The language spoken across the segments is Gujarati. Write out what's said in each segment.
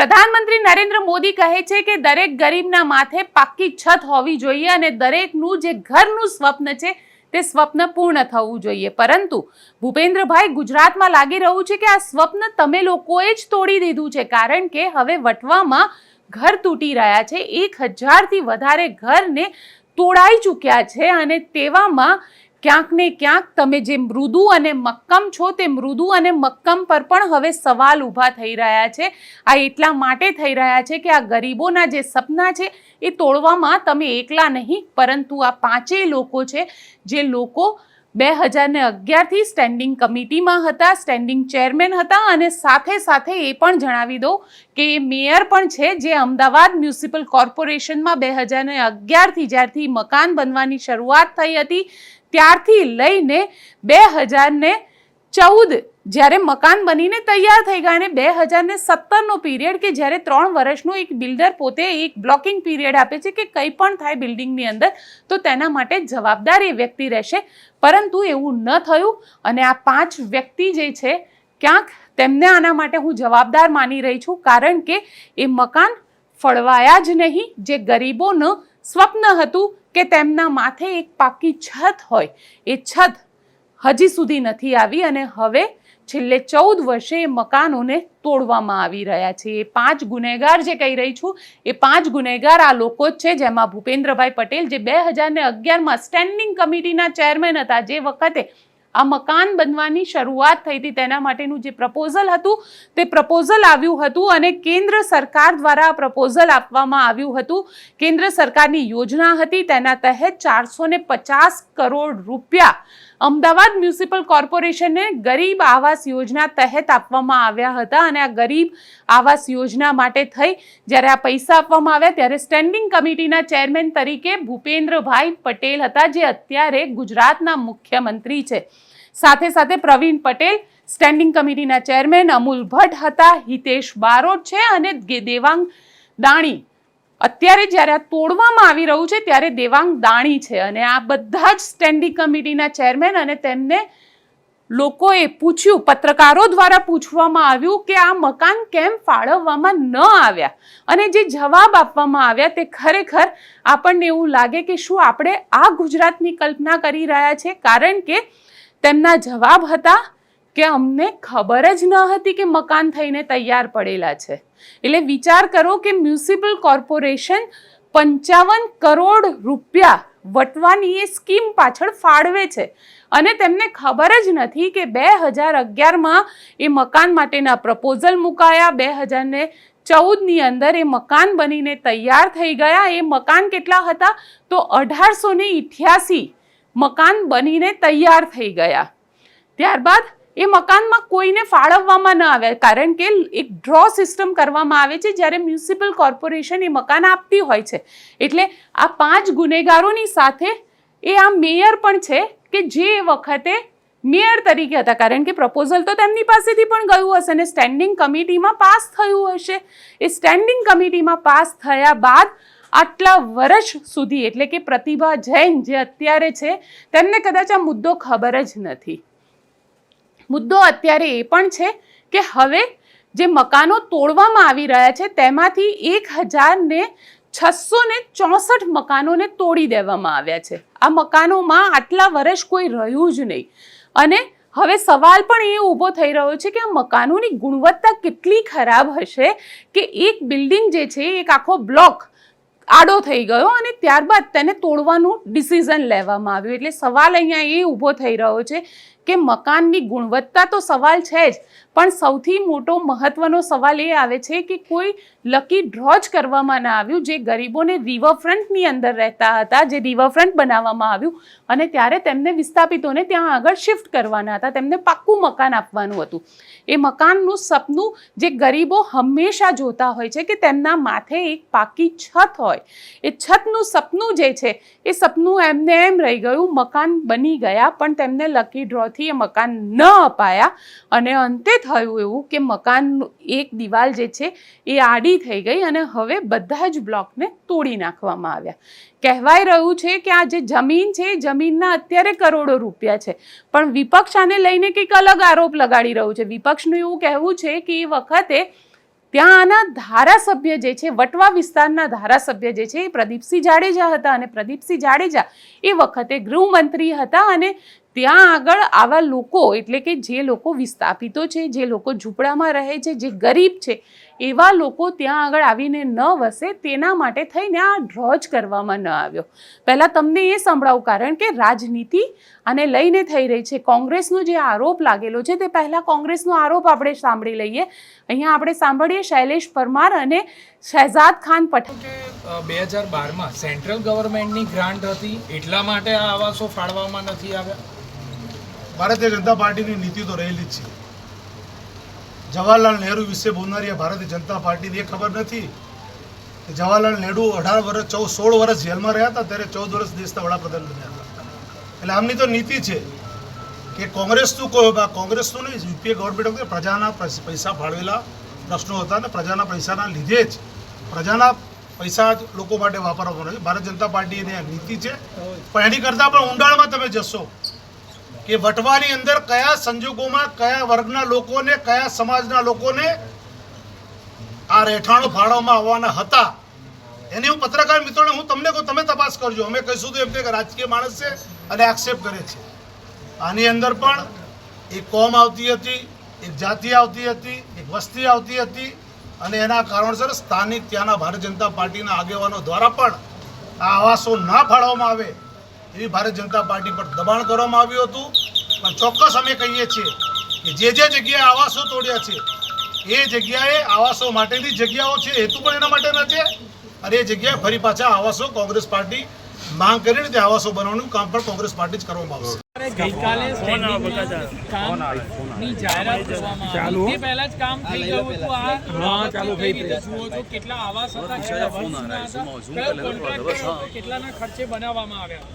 પ્રધાનમંત્રી નરેન્દ્ર મોદી કહે છે કે દરેક ગરીબના માથે પાક્કી છત હોવી જોઈએ અને દરેકનું જે ઘરનું સ્વપ્ન છે તે સ્વપ્ન પૂર્ણ થવું જોઈએ. પરંતુ ભૂપેન્દ્રભાઈ ગુજરાતમાં લાગી રહ્યું છે કે આ સ્વપ્ન તમે લોકોએ જ તોડી દીધું છે કારણ કે હવે વટવામાં ઘર તૂટી રહ્યા છે. એક હજારથી વધારે ઘરને તોડાઈ ચૂક્યા છે અને તેવામાં ક્યાંક ને ક્યાંક તમે જે મૃદુ અને મક્કમ છો તે મૃદુ અને મક્કમ પર પણ હવે સવાલ ઊભા થઈ રહ્યા છે. આ એટલા માટે થઈ રહ્યા છે કે આ ગરીબોના જે સપના છે એ તોડવામાં તમે એકલા નહીં, પરંતુ આ પાંચેય લોકો છે જે લોકો બે હજારને અગિયારથી સ્ટેન્ડિંગ કમિટીમાં હતા, સ્ટેન્ડિંગ ચેરમેન હતા અને સાથે સાથે એ પણ જણાવી દઉં કે એ મેયર પણ છે જે અમદાવાદ મ્યુનિસિપલ કોર્પોરેશનમાં બે હજારને અગિયારથી જ્યારથી મકાન બનવાની શરૂઆત થઈ હતી. ત્યારથી લઈને બે હજારને ચૌદ જ્યારે મકાન બનીને તૈયાર થઈ ગયા અને બે હજારને સત્તરનો પીરિયડ કે જ્યારે ત્રણ વર્ષનો એક બિલ્ડર પોતે એક બ્લોકિંગ પીરિયડ આપે છે કે કંઈ પણ થાય બિલ્ડિંગની અંદર, તો તેના માટે જવાબદાર એ વ્યક્તિ રહેશે. પરંતુ એવું ન થયું અને આ પાંચ વ્યક્તિ જે છે, ક્યાંક તેમને આના માટે હું જવાબદાર માની રહી છું, કારણ કે એ મકાન ફળવાયા જ નહીં, જે ગરીબોનું સ્વપ્ન હતું કે તેમના માથે એક પાકી છત હોય. એ છત હજી સુધી નથી આવી અને હવે છેલ્લે ચૌદ વર્ષે એ મકાનોને તોડવામાં આવી રહ્યા છે. એ પાંચ ગુનેગાર જે કહી રહી છું, એ પાંચ ગુનેગાર આ લોકો જ છે જેમાં ભૂપેન્દ્રભાઈ પટેલ જે બે હજાર ને અગિયારમાં સ્ટેન્ડિંગ કમિટીના ચેરમેન હતા. જે વખતે આ મકાન બનવાની શરૂઆત થઈ હતી. તેના માટેનું જે પ્રપોઝલ હતું, તે પ્રપોઝલ આવ્યું હતું અને કેન્દ્ર સરકાર દ્વારા પ્રપોઝલ આપવામાં આવ્યું હતું. કેન્દ્ર સરકારની યોજના હતી. તેના તહેત ચારસો કરોડ રૂપિયા અમદાવાદ મ્યુનિસિપલ કોર્પોરેશનને ગરીબ આવાસ યોજના તહેત આપવામાં આવ્યા હતા અને આ ગરીબ આવાસ યોજના માટે થઈ જ્યારે આ પૈસા આપવામાં આવ્યા ત્યારે સ્ટેન્ડિંગ કમિટીના ચેરમેન તરીકે ભૂપેન્દ્રભાઈ પટેલ હતા, જે અત્યારે ગુજરાતના મુખ્યમંત્રી છે. સાથે સાથે પ્રવીણ પટેલ, સ્ટેન્ડિંગ કમિટીના ચેરમેન અમૂલ ભટ્ટ હતા, હિતેશ બારોટ છે અને દેવાંગ દાણી અત્યારે જ્યારે આ તોડવામાં આવી રહ્યું છે, ત્યારે દેવાંગ દાણી છે અને આ બધા જ સ્ટેન્ડિંગ કમિટીના ચેરમેન અને તેમને લોકોએ પૂછ્યું, પત્રકારો દ્વારા પૂછવામાં આવ્યું કે આ મકાન કેમ ફાળવવામાં ન આવ્યા? અને જે જવાબ આપવામાં આવ્યા તે ખરેખર આપણને એવું લાગે કે શું આપણે આ ગુજરાતની કલ્પના કરી રહ્યા છે? કારણ કે તેમના જવાબ હતા કે અમને ખબર જ ન હતી કે મકાન થઈને તૈયાર પડેલા છે. એટલે વિચાર કરો કે મ્યુનિસિપલ કોર્પોરેશન પંચાવન કરોડ રૂપિયા વટવાની એ સ્કીમ પાછળ ફાળવે છે. અને તેમને ખબર જ નથી કે બે હજાર અગિયારમાં એ મકાન માટેના પ્રપોઝલ મુકાયા, બે હજાર ને ચૌદની અંદર એ મકાન બનીને તૈયાર થઈ ગયા. એ મકાન કેટલા હતા? તો અઢારસો ને મકાન બનીને તૈયાર થઈ ગયા. ત્યારબાદ એ મકાનમાં કોઈને ફાળવવામાં ન આવે. કારણ કે એક ડ્રો સિસ્ટમ કરવામાં આવે છે જ્યારે મ્યુનિસિપલ કોર્પોરેશન એ મકાન આપતી હોય છે. એટલે આ પાંચ ગુનેગારોની સાથે એ આ મેયર પણ છે કે જે વખતે મેયર તરીકે હતા. કારણ કે પ્રપોઝલ તો તેમની પાસેથી પણ ગયું હશે અને સ્ટેન્ડિંગ કમિટીમાં પાસ થયું હશે. એ સ્ટેન્ડિંગ કમિટીમાં પાસ થયા બાદ આટલા વર્ષ સુધી, એટલે કે પ્રતિભા જૈન જે અત્યારે છે, તેમને કદાચ આ મુદ્દો ખબર જ નથી. મુદ્દો અત્યારે એ પણ છે કે હવે જે મકાનો તોડવામાં આવી રહ્યા છે, તેમાંથી એક હજારને છસો ને ચોસઠ મકાનોને તોડી દેવામાં આવ્યા છે. આ મકાનોમાં આટલા વર્ષ કોઈ રહ્યું જ નહીં. અને હવે સવાલ પણ એ ઊભો થઈ રહ્યો છે કે આ મકાનોની ગુણવત્તા કેટલી ખરાબ હશે કે એક બિલ્ડિંગ જે છે, એક આખો બ્લોક આડો થઈ ગયો અને ત્યારબાદ તેને તોડવાનું ડિસિઝન લેવામાં આવ્યું. એટલે સવાલ અહીંયા એ ઊભો થઈ રહ્યો છે કે મકાનની ગુણવત્તા તો સવાલ છે જ, પણ સૌથી મોટો મહત્વનો સવાલ એ આવે છે કે કોઈ લકી ડ્રો જ કરવામાં ના આવ્યું જે ગરીબોને રિવરફ્રન્ટની અંદર રહેતા હતા, જે રિવરફ્રન્ટ બનાવવામાં આવ્યું અને ત્યારે તેમને વિસ્થાપિતોને ત્યાં આગળ શિફ્ટ કરવાના હતા, તેમને પાક્કું મકાન આપવાનું હતું. એ મકાનનું સપનું જે ગરીબો હંમેશા જોતા હોય છે કે તેમના માથે એક પાકી છત હોય, એ છતનું સપનું જે છે, એ સપનું એમને એમ રહી ગયું, મકાન બની ગયા, પણ તેમને લકી ડ્રોથી એ મકાન ન અપાયા. અને અંતે થયું એવું કે મકાન એક દિવાલ જે છે એ આડી થઈ ગઈ અને હવે બધા જ બ્લોકને તોડી નાખવામાં આવ્યા. કહેવાય રહ્યું છે કે આ જે જમીન છે એ જમીનના અત્યારે કરોડો રૂપિયા છે. પણ વિપક્ષ આને લઈને કંઈક અલગ આરોપ લગાડી રહ્યું છે. વિપક્ષનું એવું કહેવું છે કે એ વખતે ત્યાંના ધારાસભ્ય જે છે, વટવા વિસ્તારના ધારાસભ્ય જે છે એ પ્રદીપસિંહ જાડેજા હતા. અને પ્રદીપસિંહ જાડેજા એ વખતે ગૃહમંત્રી હતા અને ત્યાં આગળ આવા લોકો, એટલે કે જે લોકો વિસ્થાપિતો છે, જે લોકો ઝૂંપડામાં રહે છે, જે ગરીબ છે, એવા લોકો ત્યાં આગળ આવીને ન વસે, તેના માટે થઈને આ ડ્રો જ કરવામાં ન આવ્યો. પહેલાં તમને એ સંભળાવું કારણ કે રાજનીતિ અને લઈને થઈ રહી છે. કોંગ્રેસનો જે આરોપ લાગેલો છે, તે પહેલાં કોંગ્રેસનો આરોપ આપણે સાંભળી લઈએ. અહીંયા આપણે સાંભળીએ શૈલેષ પરમાર અને શહેજાદ ખાન પઠાણ. બે હજાર બારમાં સેન્ટ્રલ ગવર્મેન્ટની ગ્રાન્ટ હતી, એટલા માટે આ આવાસો ફાળવામાં નથી આવ્યા? ભારતીય જનતા પાર્ટીની નીતિ તો રહેલી જ છે. જવાહરલાલ નહેરુ વિશે બોલનારી ભારતીય જનતા પાર્ટીની એ ખબર નથી કે જવાહરલાલ નહેરુ અઢાર વર્ષ ચૌદ, સોળ વર્ષ જેલમાં રહ્યા હતા, ત્યારે ચૌદ વર્ષ દેશના વડાપ્રધાન બન્યા હતા. એટલે આમની તો નીતિ છે કે કોંગ્રેસનું કોઈ કોંગ્રેસનું નહીં, યુપીએ ગવર્મેન્ટ વખતે પ્રજાના પૈસા ફાળવેલા પ્રશ્નો હતા અને પ્રજાના પૈસાના લીધે જ પ્રજાના પૈસા જ લોકો માટે વાપરવામાં આવે છે. ભારતીય જનતા પાર્ટીની આ નીતિ છે. પણ એની કરતાં પણ ઊંડાણમાં તમે જશો. કે વટવાની અંદર કયા સંજોગોમાં કયા વર્ગના લોકોને, કયા સમાજના લોકોને આ રહેઠાણો ફાળવવામાં આવવાના હતા? એની હું પત્રકાર મિત્રોને, હું તમને કહું, તમે તપાસ કરજો. અમે કહીશું તો એમ કે રાજકીય માણસ છે અને આક્ષેપ કરે છે. આની અંદર પણ એક કોમ આવતી હતી, એક જાતિ આવતી હતી, એક વસ્તી આવતી હતી અને એના કારણસર સ્થાનિક ત્યાંના ભારતીય જનતા પાર્ટીના આગેવાનો દ્વારા પણ આ આવાસો ના ફાળવવામાં આવે એવી ભારતીય જનતા પાર્ટી પર દબાણ કરવામાં આવ્યું હતું. પણ ચોક્કસ અમે કહીએ છીએ કે જે જે જગ્યાએ આવાસો તોડ્યા છે એ જગ્યાએ આવાસો માટેની જગ્યાઓ છે હેતુ પણ એના માટેના છે. અને એ જગ્યાએ ફરી પાછા આવાસો કોંગ્રેસ પાર્ટી માંગ કરીને તે આવાસો બનાવવાનું કામ પણ કોંગ્રેસ પાર્ટી જ કરવામાં આવશે. ગઈકાલે કામની જાહેરાત કરવામાં આવી. તે પહેલા જ કામ થઈ ગયું હતું. આ બાબતને કઈ રીતે જુઓ છો કેટલા આવાસ હતા કેટલા વર્ષના હતો કેટલાના ખર્ચે બનાવવામાં આવ્યા?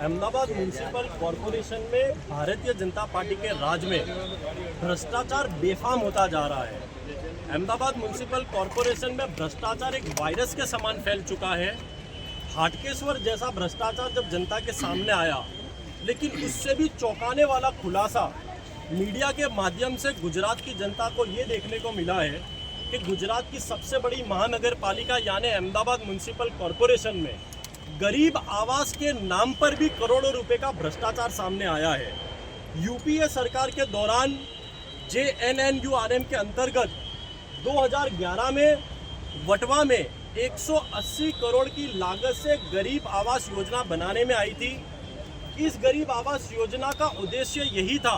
अहमदाबाद म्यूनसिपल कॉरपोरेशन में भारतीय जनता पार्टी के राज में भ्रष्टाचार बेफाम होता जा रहा है। अहमदाबाद म्यूनसिपल कॉरपोरेशन में भ्रष्टाचार एक वायरस के समान फैल चुका है। हाटकेश्वर जैसा भ्रष्टाचार जब जनता के सामने आया, लेकिन उससे भी चौंकाने वाला खुलासा मीडिया के माध्यम से गुजरात की जनता को ये देखने को मिला है कि गुजरात की सबसे बड़ी महानगर पालिका यानी अहमदाबाद म्यूनसिपल कॉरपोरेशन में गरीब आवास के नाम पर भी करोड़ों रुपए का भ्रष्टाचार सामने आया है। यूपीए सरकार के दौरान J N N U R M के अंतर्गत 2011 में वटवा में 180 करोड़ की लागत से गरीब आवास योजना बनाने में आई थी। इस गरीब आवास योजना का उद्देश्य यही था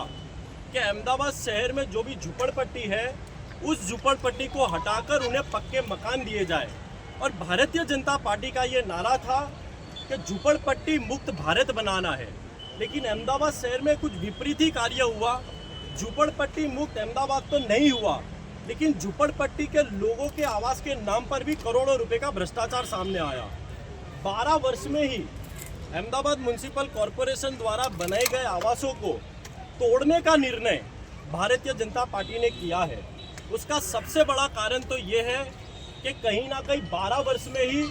कि अहमदाबाद शहर में जो भी झुपड़पट्टी है, उस झुपड़पट्टी को हटाकर उन्हें पक्के मकान दिए जाए। और भारतीय जनता पार्टी का ये नारा था कि झुपड़पट्टी मुक्त भारत बनाना है। लेकिन अहमदाबाद शहर में कुछ विपरीत ही कार्य हुआ। झुपड़पट्टी मुक्त अहमदाबाद तो नहीं हुआ, लेकिन झुपड़पट्टी के लोगों के आवास के नाम पर भी करोड़ों रुपए का भ्रष्टाचार सामने आया। बारह वर्ष में ही अहमदाबाद म्यूनसिपल कॉरपोरेशन द्वारा बनाए गए आवासों को तोड़ने का निर्णय भारतीय जनता पार्टी ने किया है। उसका सबसे बड़ा कारण तो ये है कि कहीं ना कहीं 12 वर्ष में ही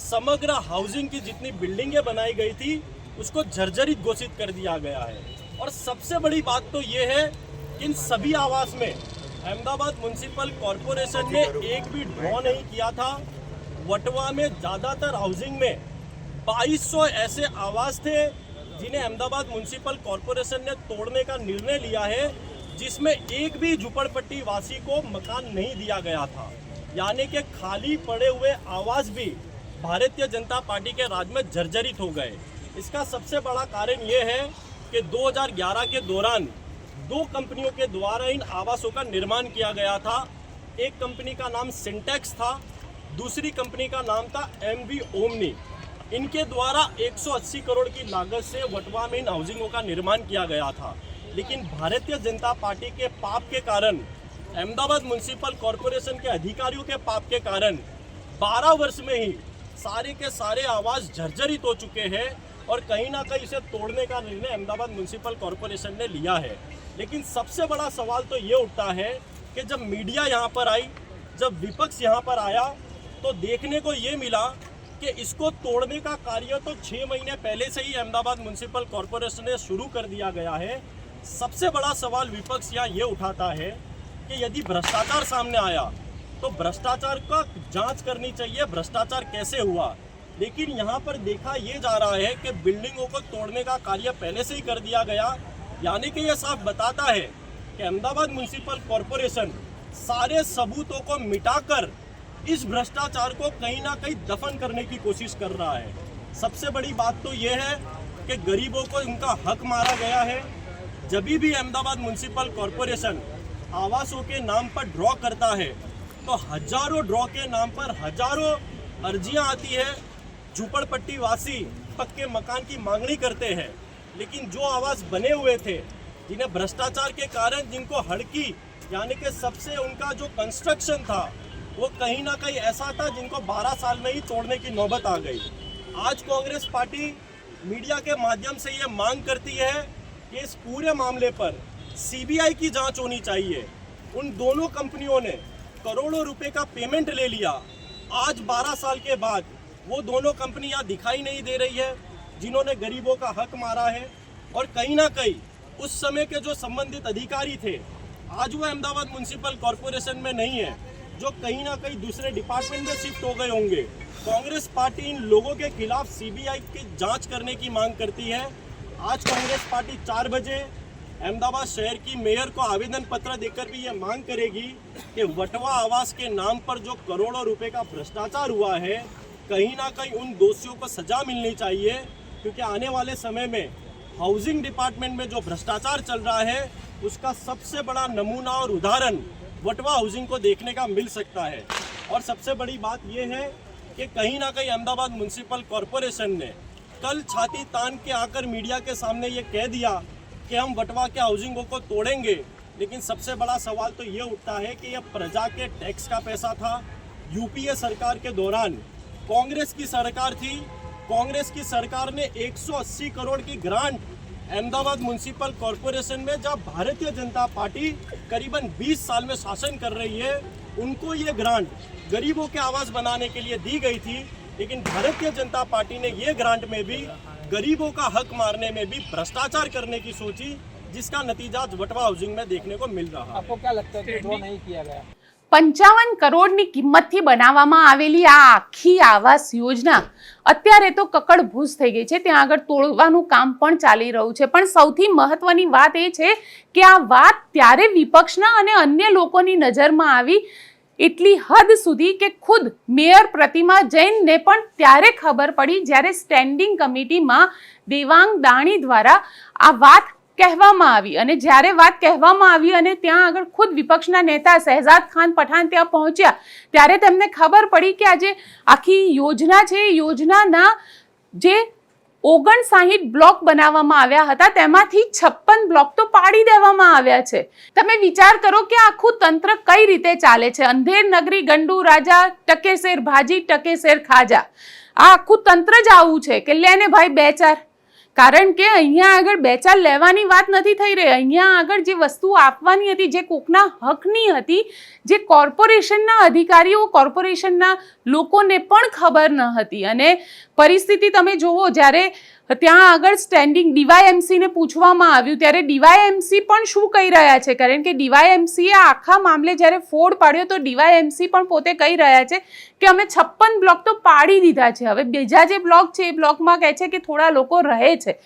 समग्र हाउसिंग की जितनी बिल्डिंगें बनाई गई थी, उसको जर्जरित घोषित कर दिया गया है। और सबसे बड़ी बात तो ये है कि इन सभी आवास में अहमदाबाद म्यूनसिपल कॉरपोरेशन ने एक भी ड्रॉ नहीं किया था। वटवा में ज़्यादातर हाउसिंग में 2200 ऐसे आवास थे जिन्हें अहमदाबाद म्यूनसिपल कॉरपोरेशन ने तोड़ने का निर्णय लिया है, जिसमें एक भी झुपड़पट्टी वासी को मकान नहीं दिया गया था। यानी कि खाली पड़े हुए आवास भी भारतीय जनता पार्टी के राज में जर्जरित हो गए। इसका सबसे बड़ा कारण ये है कि 2011 के दौरान दो कंपनियों के द्वारा इन आवासों का निर्माण किया गया था। एक कंपनी का नाम सिंटेक्स था, दूसरी कंपनी का नाम था एम वी ओमनी। इनके द्वारा 180 करोड़ की लागत से वटवा में इन हाउसिंगों का निर्माण किया गया था। लेकिन भारतीय जनता पार्टी के पाप के कारण, अहमदाबाद म्यूनसिपल कॉरपोरेशन के अधिकारियों के पाप के कारण 12 वर्ष में ही सारे के सारे आवास जर्जरित हो चुके हैं और कहीं ना कहीं इसे तोड़ने का निर्णय अहमदाबाद म्यूनसिपल कॉरपोरेशन ने लिया है। लेकिन सबसे बड़ा सवाल तो ये उठता है कि जब मीडिया यहाँ पर आई, जब विपक्ष यहाँ पर आया तो देखने को ये मिला कि इसको तोड़ने का कार्य तो छः महीने पहले से ही अहमदाबाद म्यूनसिपल कॉरपोरेशन ने शुरू कर दिया गया है। सबसे बड़ा सवाल विपक्ष यहाँ ये उठाता है कि यदि भ्रष्टाचार सामने आया तो भ्रष्टाचार का जाँच करनी चाहिए, भ्रष्टाचार कैसे हुआ? लेकिन यहाँ पर देखा ये जा रहा है कि बिल्डिंगों को तोड़ने का कार्य पहले से ही कर दिया गया। यानी कि यह साफ़ बताता है कि अहमदाबाद म्यूनसिपल कॉरपोरेशन सारे सबूतों को मिटाकर इस भ्रष्टाचार को कहीं ना कहीं दफन करने की कोशिश कर रहा है। सबसे बड़ी बात तो यह है कि गरीबों को उनका हक मारा गया है। जब भी अहमदाबाद म्यूनसिपल कॉरपोरेशन आवासों के नाम पर ड्रॉ करता है तो हज़ारों ड्रॉ के नाम पर हज़ारों अर्जियाँ आती है। झूपड़पट्टी वासी पक्के मकान की मांगनी करते हैं, लेकिन जो आवास बने हुए थे, जिन्हें भ्रष्टाचार के कारण जिनको हड़की, यानी कि सबसे उनका जो कंस्ट्रक्शन था, वो कहीं ना कहीं ऐसा था जिनको 12 साल में ही तोड़ने की नौबत आ गई। आज कांग्रेस पार्टी मीडिया के माध्यम से ये मांग करती है कि इस पूरे मामले पर सीबीआई की जाँच होनी चाहिए। उन दोनों कंपनियों ने करोड़ों रुपए का पेमेंट ले लिया। आज 12 साल के बाद वो दोनों कंपनियाँ दिखाई नहीं दे रही है, जिन्होंने गरीबों का हक मारा है। और कहीं ना कहीं उस समय के जो संबंधित अधिकारी थे, आज वो अहमदाबाद म्यूनिसिपल कॉरपोरेशन में नहीं है, जो कहीं ना कहीं दूसरे डिपार्टमेंट में शिफ्ट हो गए होंगे। कांग्रेस पार्टी इन लोगों के खिलाफ सीबीआई की जाँच करने की मांग करती है। आज कांग्रेस पार्टी चार बजे अहमदाबाद शहर की मेयर को आवेदन पत्र देकर भी ये मांग करेगी कि वटवा आवास के नाम पर जो करोड़ों रुपए का भ्रष्टाचार हुआ है, कहीं ना कहीं उन दोषियों को सजा मिलनी चाहिए, क्योंकि आने वाले समय में हाउसिंग डिपार्टमेंट में जो भ्रष्टाचार चल रहा है, उसका सबसे बड़ा नमूना और उदाहरण वटवा हाउसिंग को देखने का मिल सकता है। और सबसे बड़ी बात यह है कि कहीं ना कहीं अहमदाबाद म्यूनिसिपल कॉरपोरेशन ने कल छाती तान के आकर मीडिया के सामने ये कह दिया कि हम वटवा के हाउसिंगों को तोड़ेंगे, लेकिन सबसे बड़ा सवाल तो ये उठता है कि यह प्रजा के टैक्स का पैसा था। यूपीए सरकार के दौरान कांग्रेस की सरकार थी। कांग्रेस की सरकार ने 180 करोड़ की ग्रांट अहमदाबाद म्यूनिसिपल कॉरपोरेशन में जब भारतीय जनता पार्टी करीबन 20 साल में शासन कर रही है, उनको ये ग्रांट गरीबों के आवास बनाने के लिए दी गई थी। लेकिन भारतीय जनता पार्टी ने ये ग्रांट में भी गरीबों का हक मारने में भी भ्रष्टाचार करने की सोची जिसका नतीजा आज वटवा हाउसिंग में देखने को मिल रहा है आपको क्या लगता है कि ड्रॉ नहीं किया गया પંચાવન કરોડની કિંમતથી બનાવવામાં આવેલી આ આખી આવાસ યોજના અત્યારે તો કકડભૂસ થઈ ગઈ છે ત્યાં આગળ તોડવાનું કામ પણ ચાલી રહ્યું છે પણ સૌથી મહત્વની વાત એ છે કે આ વાત ત્યારે વિપક્ષના અને અન્ય લોકોની નજરમાં આવી એટલી હદ સુધી કે ખુદ મેયર પ્રતિમા જૈનને પણ ત્યારે ખબર પડી જ્યારે સ્ટેન્ડિંગ કમિટીમાં દેવાંગ દાણી દ્વારા આ વાત કહેવામાં આવી અને જ્યારે વાત કહેવામાં આવી અને ત્યાં આગળ ખુદ વિપક્ષના નેતા શહેજાદ ખાન પઠાણ ત્યાં પહોંચ્યા, ત્યારે તેમને ખબર પડી કે આજે આખી યોજના છે યોજનાના જે ઓગણસાહીઠ બ્લોક બનાવવામાં આવ્યા હતા. તેમાંથી છપ્પન બ્લોક તો પાડી દેવામાં આવ્યા છે. તમે વિચાર કરો કે આખું તંત્ર કઈ રીતે ચાલે છે? અંધેર નગરી, ગંડુ રાજા ટકેશેર ભાજી ટકેશેર ખાજા. આ આખું તંત્ર જ આવું છે. કે લે ને ભાઈ? બે ચાર. કારણ કે અહીંયા આગળ બે ચાર લેવાની વાત નથી થઈ રહી. અહીંયા આગળ જે વસ્તુ આપવાની હતી, જે કોકના હકની હતી, જે કોર્પોરેશનના અધિકારીઓ, કોર્પોરેશનના લોકોને પણ ખબર ન હતી. અને પરિસ્થિતિ તમે જુઓ, જ્યારે ત્યાં આગળ સ્ટેન્ડિંગ ડીવાયએમસીને પૂછવામાં આવ્યું. ત્યારે ડીવાયએમસી પણ શું કહી રહ્યા છે? કારણ કે ડીવાયએમસીએ આખા મામલે જ્યારે ફોડ પાડ્યો તો ડીવાયએમસી પણ પોતે કહી રહ્યા છે કે અમે છપ્પન બ્લોક તો પાડી દીધા છે. હવે બીજા જે બ્લોક છે, એ બ્લોકમાં કહે છે કે થોડા લોકો રહે છે.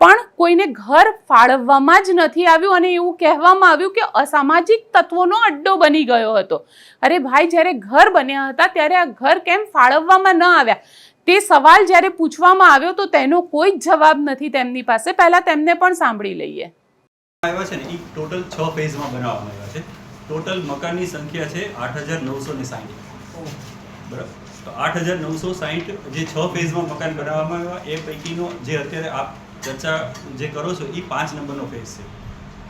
પણ કોઈને ઘર ફાળવવામાં જ નથી આવ્યું અને એવું કહેવામાં આવ્યું કે અસામાજિક તત્વોનો અડ્ડો બની ગયો હતો. અરે ભાઈ, જ્યારે ઘર બન્યા હતા, ત્યારે આ ઘર કેમ ફાળવવામાં ન આવ્યા? તે સવાલ જ્યારે પૂછવામાં આવ્યો તો તેનો કોઈ જ જવાબ નથી તેમની પાસે. પહેલા તેમને પણ સાંભળી લઈએ. આવ્યા છે ને એ ટોટલ છ ફેઝમાં બનાવવામાં આવ્યા છે. ટોટલ મકાનની સંખ્યા છે આઠ હજાર નવસો ને સાહીઠ. બરાબર? તો આઠ હજાર નવસો સાહીઠ જે છ ફેઝમાં મકાન બનાવવામાં આવ્યા, એ પૈકીનો જે અત્યારે આપ ચર્ચા જે કરો છો એ પાંચ નંબરનો ફેઝ છે.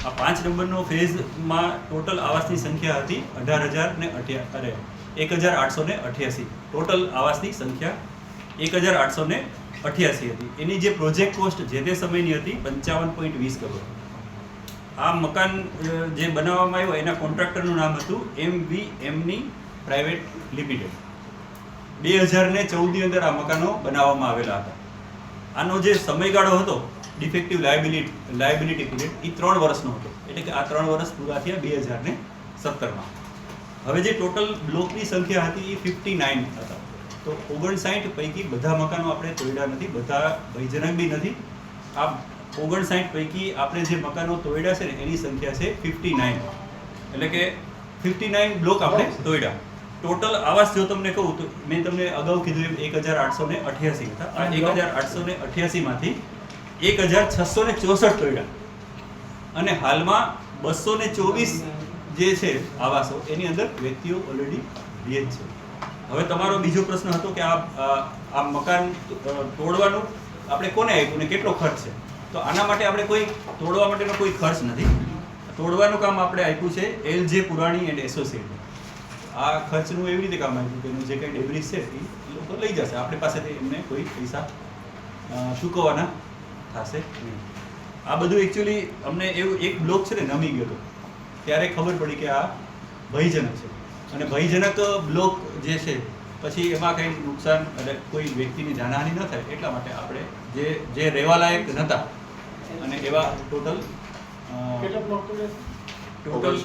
આ પાંચ નંબરનો ફેઝમાં ટોટલ આવાસની સંખ્યા હતી અઢાર હજાર ને અઠ્યા, અરે, એક હજાર આઠસો ને અઠ્યાસી. ટોટલ આવાસની સંખ્યા એક હજાર આઠસો ને અઠ્યાસી હતી. એની જે પ્રોજેક્ટ કોસ્ટ જે તે સમયની હતી, પંચાવન પોઈન્ટ વીસ કરોડ. આ મકાન જે બનાવવામાં આવ્યું, એના કોન્ટ્રાક્ટરનું નામ હતું એમ વી એમની પ્રાઇવેટ લિમિટેડ. બે હજાર ને ચૌદની અંદર આ મકાનો બનાવવામાં આવેલા હતા. આનો જે સમયગાળો હતો ડિફેક્ટિવ લાયબિલિટી લાયબિલિટી પીરિયડ એ ત્રણ વર્ષનો હતો. એટલે કે આ ત્રણ વર્ષ પૂરા થયા બે હજાર ને સત્તરમાં. હવે જે ટોટલ બ્લોકની સંખ્યા હતી એ ફિફ્ટી નાઇન હતા. તો ઓગણસાઠ પૈકી બધા મકાનો આપણે તોડ્યા નથી બધા ભયજનક બી નથી. આ ઓગણસાઠ પૈકી આપણે જે મકાનો તોડ્યા છે ને એની સંખ્યા છે ફિફ્ટી નાઇન. એટલે કે ફિફ્ટી નાઇન બ્લોક આપણે તોડ્યા ટોટલ આવાસ જો તમને કહું તો મેં તમને અગાઉ કીધું એમ એક હજાર આઠસો ને અઠ્યાસી હતા. આ એક હજાર આઠસો ને અઠ્યાસીમાંથી એક હજાર છસો ને ચોસઠ તોડ્યા અને હાલમાં બસો ને ચોવીસ જે છે આવાસો એની અંદર વ્યક્તિઓ ઓલરેડી રહે છે. હવે તમારો બીજો પ્રશ્ન હતો કે આ આ- મકાન તોડવાનું આપણે કોને આપ્યું ને કેટલો ખર્ચ છે? તો આના માટે આપણે કોઈ, તોડવા માટેનો કોઈ ખર્ચ નથી. તોડવાનું કામ આપણે આપ્યું છે એલ જે પુરાણી એન્ડ એસોસિએટ આ ખર્ચનું એવી રીતે કામ આપ્યું કે એનું જે કંઈ ડેબ્રિસ છે એ લોકો લઈ જશે. આપણી પાસેથી એમને કોઈ પૈસા ચૂકવવાના થશે નહીં. આ બધું એકચ્યુઅલી અમને એવું એક બ્લોક છે ને નમી ગયો હતો. ત્યારે ખબર પડી કે આ ભયજનક છે. અને ભયજનક બ્લોક જે છે પછી એમાં કંઈ નુકસાન એટલે કોઈ વ્યક્તિની જાનહાનિ ન થાય એટલા માટે આપણે જે જે રહેવાલાયક નહોતા અને એવા ટોટલ ટોટલ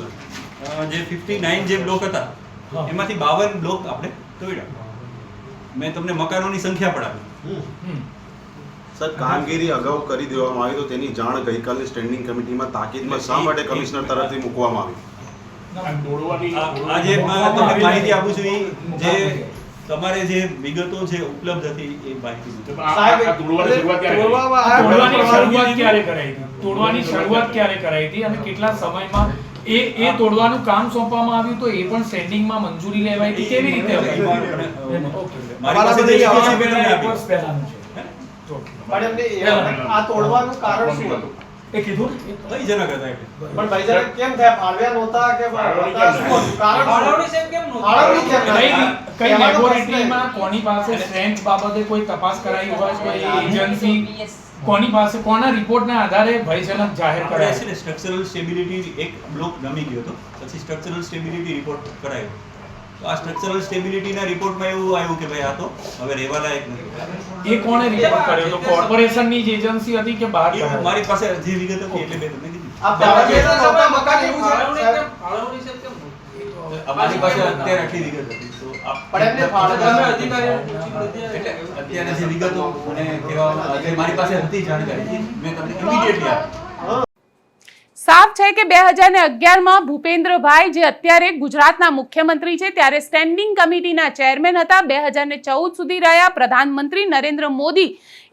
જે ફિફ્ટી નાઇન જે બ્લોક હતા એમાંથી બાવન બ્લોક આપણે તોડ્યા. મેં તમને મકાનોની સંખ્યા પણ આપી. સર કામગીરી અગાઉ કરી દેવામાં આવી તો તેની જાણ ગઈકાલની સ્ટેન્ડિંગ કમિટીમાં તાકીદમાં શા માટે કમિશનર તરફથી મૂકવામાં આવી? આ આ જે મ- તમને માહિતી આપું છું જે તમારે જે વિગતો જે ઉપલબ્ધ હતી એ માહિતી તોડવાની શરૂઆત ક્યારે કરાઈ હતી? તોડવાની શરૂઆત ક્યારે કરાઈ હતી અને કેટલા સમયમાં? એ એ તોડવાનું કામ સોંપવામાં આવ્યું તો એ પણ સેન્ડિંગમાં મંજૂરી લેવાઈ હતી? કેવી રીતે? મારી પાસે જે છે મેં તમને એક આપી. વર્ષ પહેલાનું છે. ઓકે. પણ એમને એ- આ તોડવાનું કારણ શું હતું? એ કીધું? એ હતા એટલે પણ ભાઈજાન કેમ થયા? ફાળવ્યા નહોતા કે ફાળવણી કેમ કારણ ફાળવણી કેમ કઈ કઈ લેબોરેટરીમાં કોની પાસે સ્ટ્રેન્થ બાબતે કોઈ તપાસ કરાઈ હોય કોઈ એજન્સી કોની પાસે કોના રિપોર્ટના આધારે ભયજનક જાહેર કરાય? છે સ્ટ્રક્ચરલ સ્ટેબિલિટી એક બ્લોક નમી ગયો હતો. પછી સ્ટ્રક્ચરલ સ્ટેબિલિટી રિપોર્ટ કરાયો. તો આ સ્ટ્રક્ચરલ સ્ટેબિલિટીના રિપોર્ટમાં એવું આવ્યું કે ભાઈ આ તો હવે રહેવાના એક નથી. એ કોણે રિપોર્ટ કર્યો? તો કોર્પોરેશનની જ એજન્સી હતી કે બહાર મારી પાસે જે વિગત હતી એટલે મેં તમને કીધી. આ મકાન એવું છે? અમારી પાસે અત્યારે આટલી વિગત હતી. અત્યારે જે વિગતો મને કહેવામાં મારી પાસે હતી જાણકારી મેં તમને ઇમિડિયેટલી આપી. સાફ છે કે બે હજાર ને અગિયારમાં ભૂપેન્દ્રભાઈ, જે અત્યારે ગુજરાતના મુખ્યમંત્રી છે, ત્યારે સ્ટેન્ડિંગ કમિટીના ચેરમેન હતા. બે હજાર ને ચૌદ સુધી રહ્યા. પ્રધાનમંત્રી નરેન્દ્ર મોદી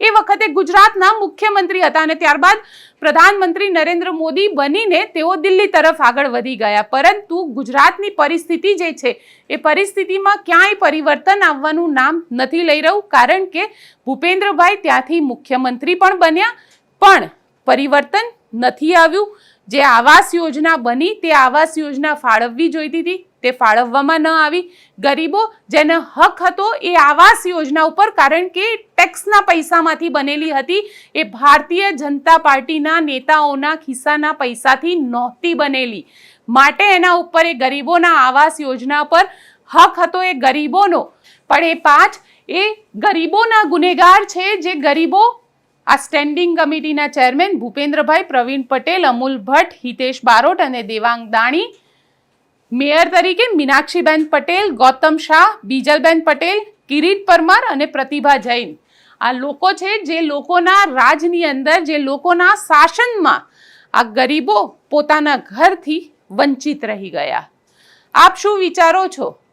એ વખતે ગુજરાતના મુખ્યમંત્રી હતા અને ત્યારબાદ પ્રધાનમંત્રી નરેન્દ્ર મોદી બનીને તેઓ દિલ્હી તરફ આગળ વધી ગયા. પરંતુ ગુજરાતની પરિસ્થિતિ જે છે, એ પરિસ્થિતિમાં ક્યાંય પરિવર્તન આવવાનું નામ નથી લઈ રહ્યું, કારણ કે ભૂપેન્દ્રભાઈ ત્યાંથી મુખ્યમંત્રી પણ બન્યા, પણ પરિવર્તન નથી આવ્યું. જે આવાસ યોજના બની તે આવાસ યોજના ફાળવવી જોઈતી હતી. તે ફાળવવામાં ન આવી. ગરીબો જેને હક હતો એ આવાસ યોજના ઉપર કારણ કે ટેક્સના પૈસામાંથી બનેલી હતી. એ ભારતીય જનતા પાર્ટીના નેતાઓના ખિસ્સાના પૈસાથી નહોતી બનેલી. માટે એના ઉપર એ ગરીબોના આવાસ યોજના પર હક હતો એ ગરીબોનો. પણ એ પાંચ એ ગરીબોના ગુનેગાર છે જે ગરીબો આ સ્ટેન્ડિંગ કમિટીના ચેરમેન ભૂપેન્દ્રભાઈ પ્રવીણ પટેલ, અમૂલ ભટ્ટ, હિતેશ બારોટ અને દેવાંગ દાણી. મેયર તરીકે મીનાક્ષીબેન પટેલ, ગૌતમ શાહ, બીજલબેન પટેલ, કિરીટ પરમાર અને પ્રતિભા જૈન. આ લોકો છે જે લોકોના રાજની અંદર, જે લોકોના શાસનમાં આ ગરીબો પોતાના ઘરથી વંચિત રહી ગયા. આપ શું વિચારો છો?